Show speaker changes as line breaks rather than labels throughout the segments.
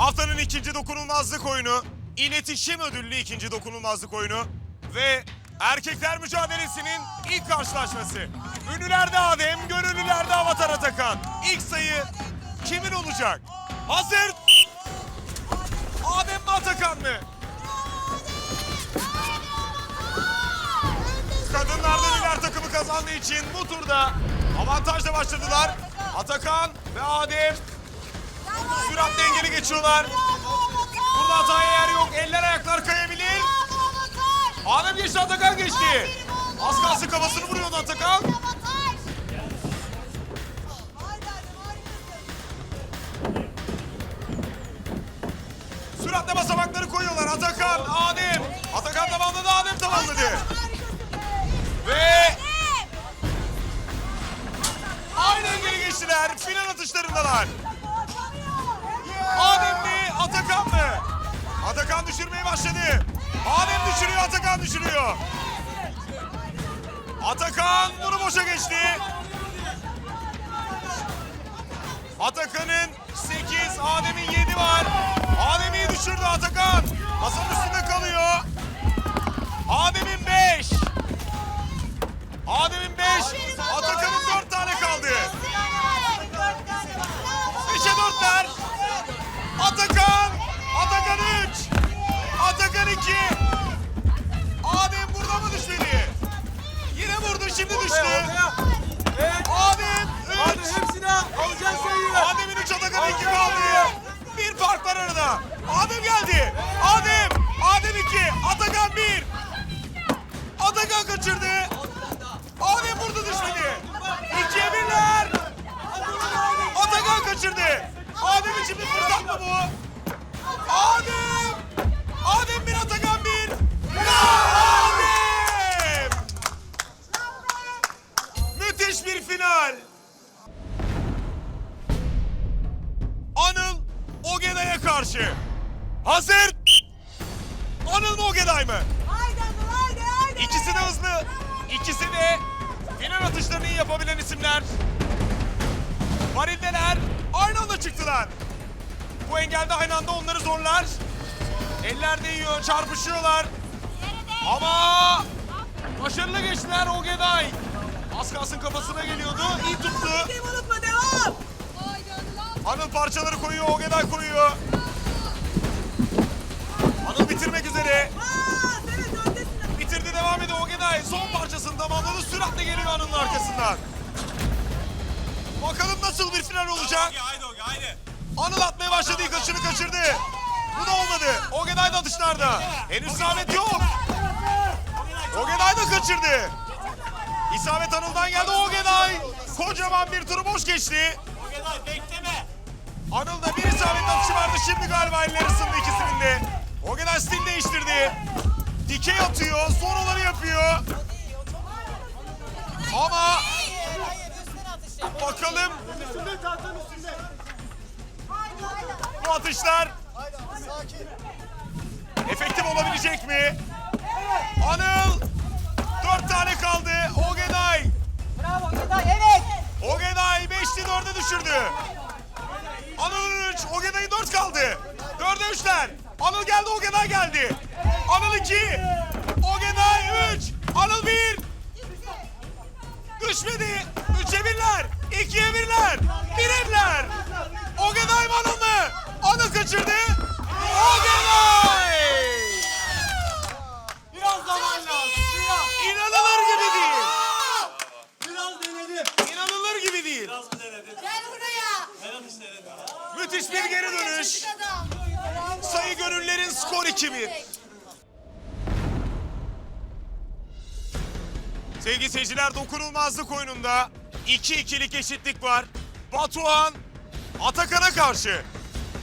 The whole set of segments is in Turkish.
Haftanın ikinci dokunulmazlık oyunu, iletişim ödüllü ikinci dokunulmazlık oyunu ve erkekler mücadelesinin ilk karşılaşması. Ünlülerde Adem, gönüllülerde Avatar Atakan. İlk sayı kimin olacak? Hazır! Adem mi Atakan mı? Kadınlardan iler takımı kazandığı için bu turda avantajla başladılar. Atakan ve Adem sürat dengeli geçiyorlar. Burada hataya yer yok. Eller ayaklar kayabilir. Adem geçti Atakan geçti. Az kalsın kafasını vuruyordu Atakan. Süratle basamakları koyuyorlar. Atakan, Adem. Atakan tamamladı, Adem tamamladı. Ve aynı engeli geçtiler. Final atışlarındalar. Adem mi, Atakan mı? Atakan düşürmeye başladı. Adem düşürüyor, Atakan düşürüyor. Atakan bunu boşa geçti. Atakan'ın 8, Adem'in 7 var. Adem'i düşürdü Atakan. Masanın üstünde kalıyor. Adem'in 5. Adem'in 5. Atakan'ın fark var arada. Adem geldi. Adem. Adem 2. Atakan 1. Atakan kaçırdı. Adem vurdu düşmedi. 2'ye 1'ler. Atakan kaçırdı. Adem için bir fırsat mı bu? Adem. Adem 1 Atakan 1. Adem. Müthiş bir final. Karşı. Hazır. Anıl mı Ogeday mı? İkisi de hızlı. İkisi de final atışlarını iyi yapabilen isimler. Varildeler aynı anda çıktılar. Bu engelde aynı anda onları zorlar. Eller değiyor, çarpışıyorlar. Ama başarılı geçtiler Ogeday. Az kalsın kafasına geliyordu. İyi tuttu.
unutma devam.
Anıl parçaları koyuyor, Ogeday koyuyor. Ogeday. Son parçasını tamamladı. Süratle geliyor Anıl'ın arkasından. Bakalım nasıl bir final olacak.
Haydi Ogi haydi.
Anıl atmaya başladı. ilk atışını kaçırdı. Bu da olmadı. Ogeday da atışlarda. Henüz isabet yok. Ogeday da kaçırdı. İsabet Anıl'dan geldi Ogeday. Kocaman bir turu boş geçti.
Ogeday bekleme.
Anıl'da bir isabet atışı vardı. Şimdi galiba eller ısındı ikisinin de. Ogeday stil değiştirdi. Dikey atıyor. Son olanı yapıyor. Düşmedi. 3'e 1'ler, 2'ye 1'ler, 1'e 1'ler. Ogeday mı? Anıl kaçırdı. Ogeday!
Biraz zaman lazım. Biraz.
İnanılır gibi değil.
Biraz denedim.
İnanılır gibi değil.
Biraz mı denedim?
Gel buraya.
Ben atış denedim.
Müthiş bir geri dönüş. Sayı gönüllerin skor 2-1. Sevgili seyirciler dokunulmazlık oyununda 2-2'lik eşitlik var. Batuhan Atakan'a karşı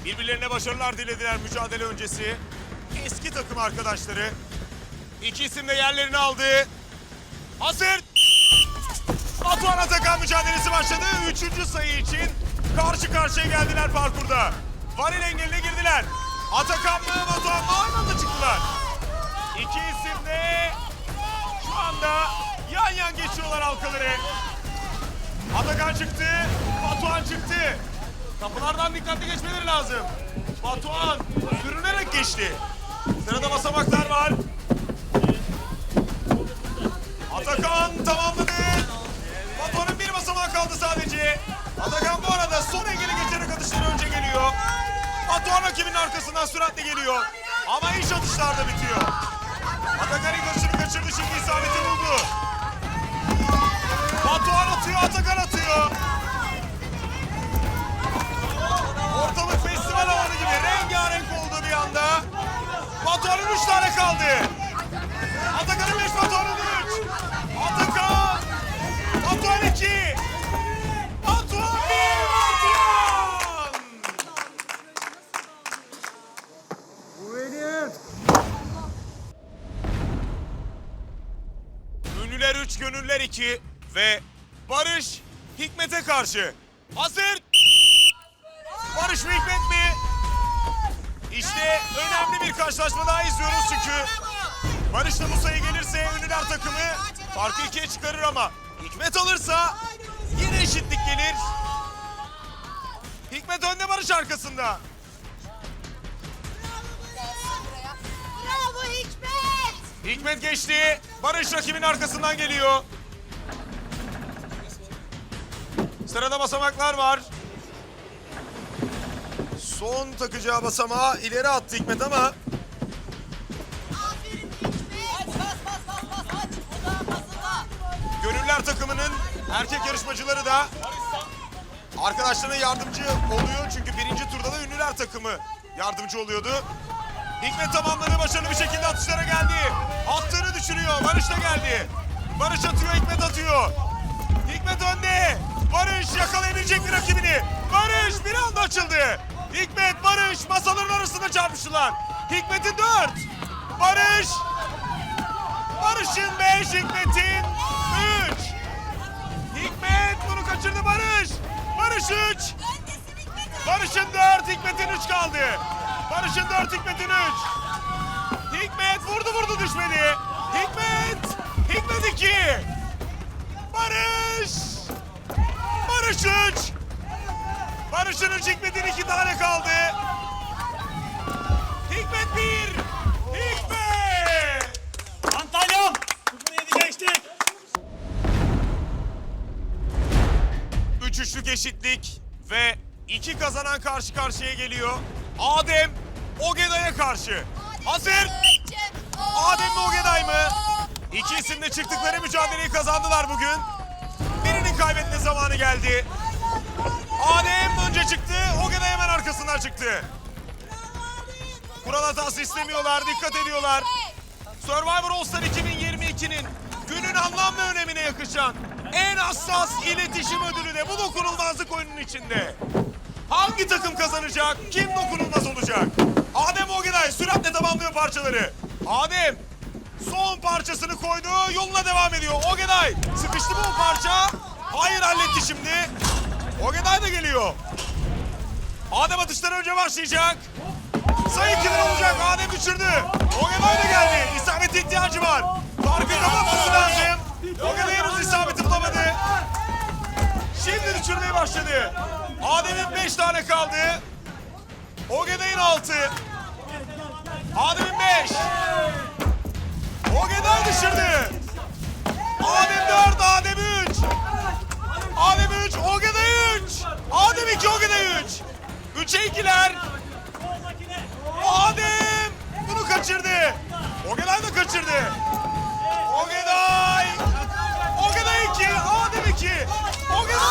birbirlerine başarılar dilediler mücadele öncesi. Eski takım arkadaşları. İki isim de yerlerini aldı. Hazır. Batuhan Atakan mücadelesi başladı. Üçüncü sayı için karşı karşıya geldiler parkurda. Varil engeline girdiler. Atakan mı Batuhan mı aynı anda çıktılar. İki isim de şu anda yan yan geçiyorlar halkaları. Atakan çıktı, Batuhan çıktı. Kapılardan dikkatli geçmeleri lazım. Batuhan sürünerek geçti. Sırada basamaklar var. Atakan tamamladı. Batuhan'ın bir basamağı kaldı sadece. Atakan bu arada son engeli geçerek atışları önce geliyor. Batuhan rakibinin arkasından süratle geliyor. Ama iş atışlarda bitiyor. Atakan ilk kaçırdı şimdi isabeti buldu. Atıyor, Atakan atıyor. Ortalık festival alanı gibi rengarenk oldu bir anda. Batuhan'ın üç tane kaldı. Atakan'ın beş, Batuhan'ın üç. Atakan! Batuhan iki. Batuhan bir, Batuhan! Ünlüler 3, gönüller 2 ve Barış Hikmet'e karşı. Hazır. Barış mı Hikmet mi? İşte önemli bir karşılaşma daha izliyoruz çünkü Barış da bu sayı gelirse Ünlüler takımı farkı ikiye çıkarır ama Hikmet alırsa yine eşitlik gelir. Hikmet önde Barış arkasında.
Bravo Hikmet.
Hikmet geçti. Barış rakibin arkasından geliyor. Sırada basamaklar var. Son takacağı basamağı ileri attı Hikmet ama
Aferin Hikmet. Aç bas bas bas bas aç. Odağın basında.
Gönüller takımının erkek yarışmacıları da arkadaşlarına yardımcı oluyor. Çünkü birinci turda da ünlüler takımı yardımcı oluyordu. Hikmet tamamladı başarılı bir şekilde atışlara geldi. Attığını düşürüyor. Barış da geldi. Barış atıyor, Hikmet atıyor. Hikmet önde. Barış yakalayabilecek mi rakibini? Barış bir anda açıldı. Hikmet, Barış masaların arasında çarpıştılar. Hikmet'in dört. Barış Barış'ın 5, Hikmet'in 3. Hikmet bunu kaçırdı Barış. Barış 3. Barış'ın 4, Hikmet'in 3 kaldı. Barış'ın 4, Hikmet'in 3. Hikmet vurdu vurdu düşmedi. Hikmet. Hikmet 2. Barış. Barış 3. Barış'ın 3, Hikmet'in 2 tane kaldı. Hikmet 1. Hikmet.
Antalya'm. 0-7 geçtik.
Üç üçlük eşitlik ve iki kazanan karşı karşıya geliyor. Adem Ogeday'a karşı. Hazır. Adem mi Ogeday mı? İki isim de çıktıkları mücadeleyi kazandılar bugün. Birinin kaybetme zamanı geldi. Adem önce çıktı, Ogeday hemen arkasından çıktı. Kural hatası istemiyorlar, dikkat ediyorlar. Survivor All Star 2022'nin günün anlam ve önemine yakışan en hassas iletişim ödülü de bu dokunulmazlık oyunun içinde. Hangi takım kazanacak? Kim dokunulmaz olacak? Adem Ogeday süratle tamamlıyor parçaları. Adem son parçasını koydu, yoluna devam ediyor. Ogeday sıkıştı mı o parça? Hayır halletti şimdi. Ogeday da geliyor. Adem atıştan önce başlayacak. Sayı kimin olacak? Adem düşürdü. Ogeday da geldi. İsabete ihtiyacı var. Farkı kapatması lazım. Ogeday henüz isabeti bulamadı. Şimdi düşürmeye başladı. Adem'in 5 tane kaldı. Ogeday'ın 6. Adem'in 5. Ogeday düşürdü. Adem 4, Adem 3. Adem 3, Ogeday 3. Adem 2, Ogeday 3. 3'e 2'ler. Adem bunu kaçırdı. Ogeday da kaçırdı. Ogeday. Ogeday 2, Adem 2. Ogeday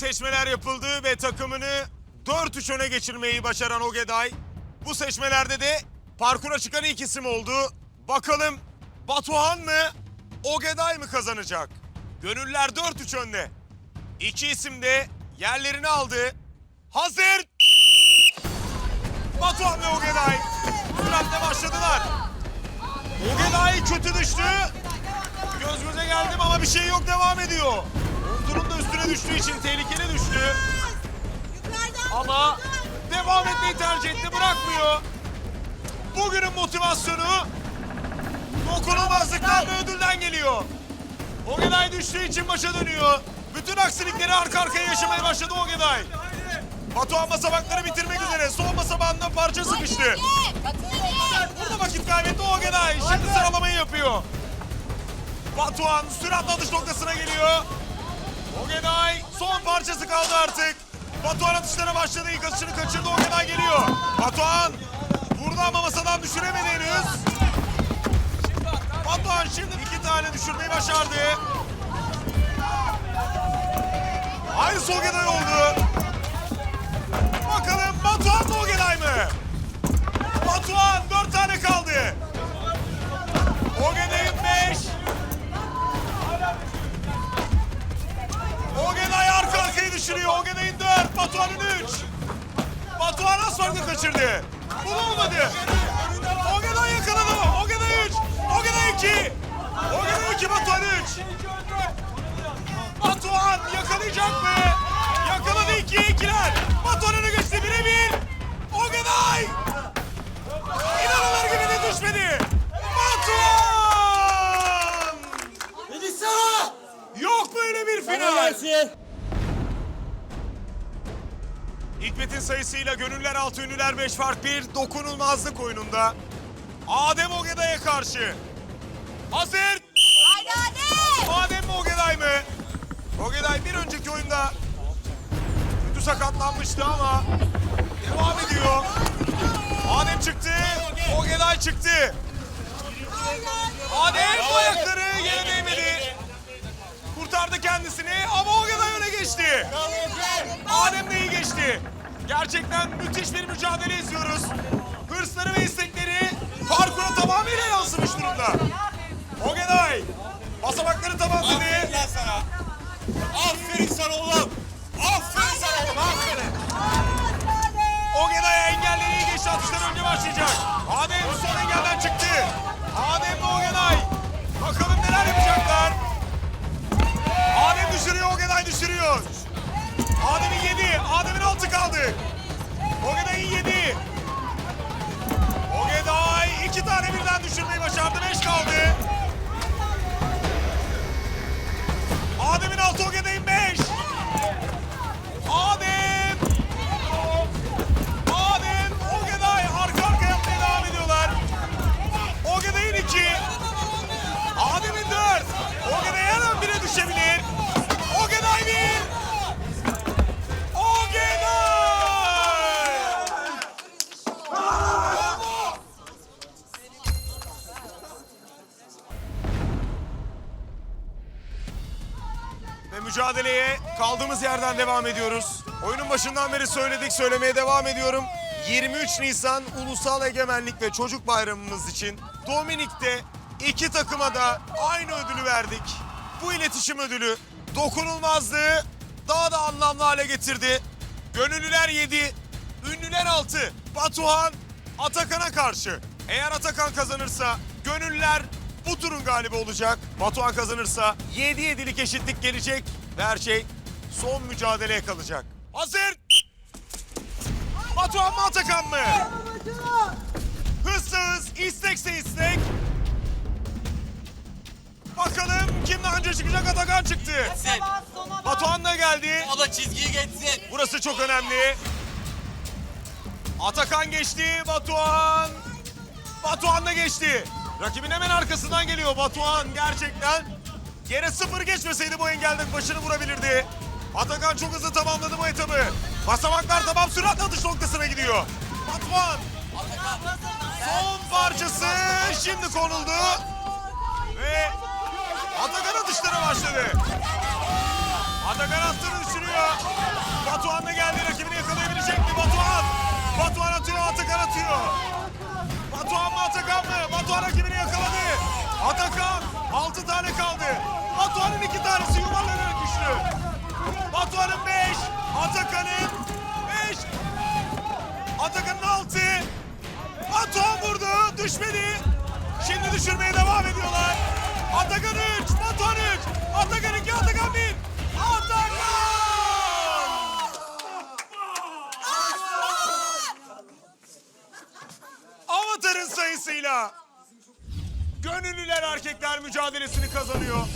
seçmeler yapıldı ve takımını 4-3 öne geçirmeyi başaran Ogeday. Bu seçmelerde de parkura çıkan ilk isim oldu. Bakalım Batuhan mı, Ogeday mı kazanacak? Gönüller 4-3 önde. İki isim de yerlerini aldı. Hazır. Batuhan ve Ogeday süratle başladılar. Ogeday kötü düştü. Göz göze geldim ama bir şey yok devam ediyor. Omzunun da üstüne düştüğü için tehlikeli düştü. Ama devam etmeyi tercih etti bırakmıyor. Bugünün motivasyonu dokunulmazlıktan ve ödülden geliyor. Ogeday düştüğü için başa dönüyor. Bütün aksilikleri arka arkaya yaşamaya başladı Ogeday. Batuhan basamakları bitirmek üzere. Son basamağında parça sıkıştı. Burada vakit kaybetti Ogeday. Şimdi sıralamayı yapıyor. Batuhan süratle atış noktasına geliyor. Ogeday son parçası kaldı artık. Batuhan atışlara başladı. İlk atışını kaçırdı. Ogeday geliyor. Batuhan vurdu ama masadan düşüremedi henüz. Batuhan şimdi iki tane düşürmeyi başardı. Aynı Ogeday oldu. Bakalım Batuhan mı Ogeday mı? Batuhan dört tane kaldı. Ogeday'ın düşürüyor. Ogeday'ın dört. Batuhan'ın üç. Batuhan az farklı kaçırdı. Bu da olmadı. Ogeday yakaladı. Ogeday üç. Ogeday iki. Ogeday iki. Batuhan üç. Batuhan yakalayacak mı? Yakaladı iki ikiler. Batuhan öne geçti birebir. Ogeday. İnanılır gibi de düşmedi. Batuhan. Yok böyle bir final. Hikmet'in sayısıyla gönüller altı ünlüler 5 fark bir dokunulmazlık oyununda. Adem Ogeday'a karşı. Hazır.
Haydi hadi.
Adem mi Ogeday mı? Ogeday bir önceki oyunda kötü sakatlanmıştı ama devam ediyor. Adem çıktı. Ogeday çıktı. Adem ayakları yere değmedi. Kurtardı kendisini ama geçti. Adem de iyi geçti. Gerçekten müthiş bir mücadele izliyoruz. Hırsları ve istekleri parkura tamamıyla yansımış durumda. Ogeday basamakları tamamladı.
Gel sana. Aferin sana oğlum. Aferin sana oğlum. Aferin.
Ogeday'a engelleri iyi geçti. Atışlar önce başlayacak. Adem son engelden çıktı. Adem ve Ogeday. Düşürüyor. Adem'in yedi. Adem'in altı kaldı. Ogeday'ın yedi. Ogeday iki tane birden düşürmeyi başardı. Beş kaldı. Adem'in altı, Ogeday'ın beş. Adem, kaldığımız yerden devam ediyoruz. Oyunun başından beri söyledik, söylemeye devam ediyorum. 23 Nisan Ulusal Egemenlik ve Çocuk Bayramımız için Dominik'te iki takıma da aynı ödülü verdik. Bu iletişim ödülü dokunulmazlığı daha da anlamlı hale getirdi. Gönüllüler 7, ünlüler 6. Batuhan Atakan'a karşı. Eğer Atakan kazanırsa gönüllüler bu turun galibi olacak. Batuhan kazanırsa 7-7'lik eşitlik gelecek ve her şey son mücadeleye kalacak. Hazır! Batuhan mı Atakan mı? Hızlı hız, istekse istek. Bakalım kim daha önce çıkacak Atakan çıktı. Batuhan da geldi.
O da çizgiyi geçsin.
Burası çok önemli. Atakan geçti. Batuhan. Batuhan da geçti. Rakibin hemen arkasından geliyor. Batuhan gerçekten yere sıfır geçmeseydi bu engelden başını vurabilirdi. Atakan çok hızlı tamamladı bu etabı. Basamaklar tamam süratle atış noktasına gidiyor. Batuhan son parçası şimdi konuldu. Ve Atakan atışlara başladı. Atakan attığını düşünüyor. Batuhan da geldi. Rakibini yakalayabilecek mi? Batuhan. Batuhan atıyor. Atakan atıyor. Batuhan mı Atakan mı? Batuhan rakibini yakaladı. Atakan. Altı tane kaldı. Batuhan'ın iki tanesi yuvarlanarak düştü. Batuhan'ın beş. Atakan'ın beş. Atakan'ın altı. düşmedi. Şimdi düşürmeye devam ediyorlar. Atakan 3, Batuhan 3. Atakan 2, Atakan 1. Atakan! Avatar'ın sayısıyla Gönüllüler erkekler mücadelesini kazanıyor.